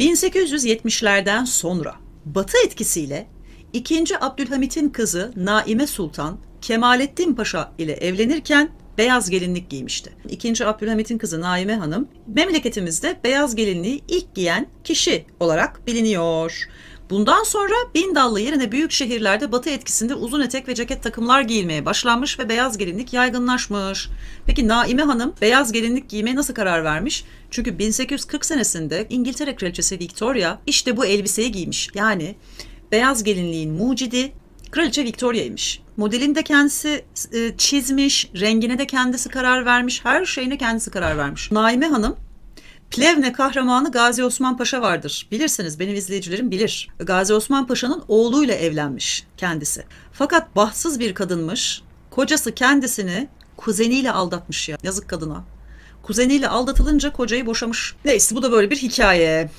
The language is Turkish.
1870'lerden sonra Batı etkisiyle 2. Abdülhamit'in kızı Naime Sultan Kemalettin Paşa ile evlenirken beyaz gelinlik giymişti. 2. Abdülhamit'in kızı Naime Hanım memleketimizde beyaz gelinliği ilk giyen kişi olarak biliniyor. Bundan sonra bin dallı yerine büyük şehirlerde batı etkisinde uzun etek ve ceket takımlar giyilmeye başlanmış ve beyaz gelinlik yaygınlaşmış. Peki Naime Hanım beyaz gelinlik giymeye nasıl karar vermiş? Çünkü 1840 senesinde İngiltere Kraliçesi Victoria işte bu elbiseyi giymiş. Yani beyaz gelinliğin mucidi Kraliçe Victoria'ymış. Modelini de kendisi e, çizmiş, rengine de kendisi karar vermiş, her şeyine kendisi karar vermiş. Naime Hanım Plevne kahramanı Gazi Osman Paşa vardır. Bilirsiniz benim izleyicilerim bilir. Gazi Osman Paşa'nın oğluyla evlenmiş kendisi. Fakat bahtsız bir kadınmış. Kocası kendisini kuzeniyle aldatmış ya. Yazık kadına. Kuzeniyle aldatılınca kocayı boşamış. Neyse bu da böyle bir hikaye.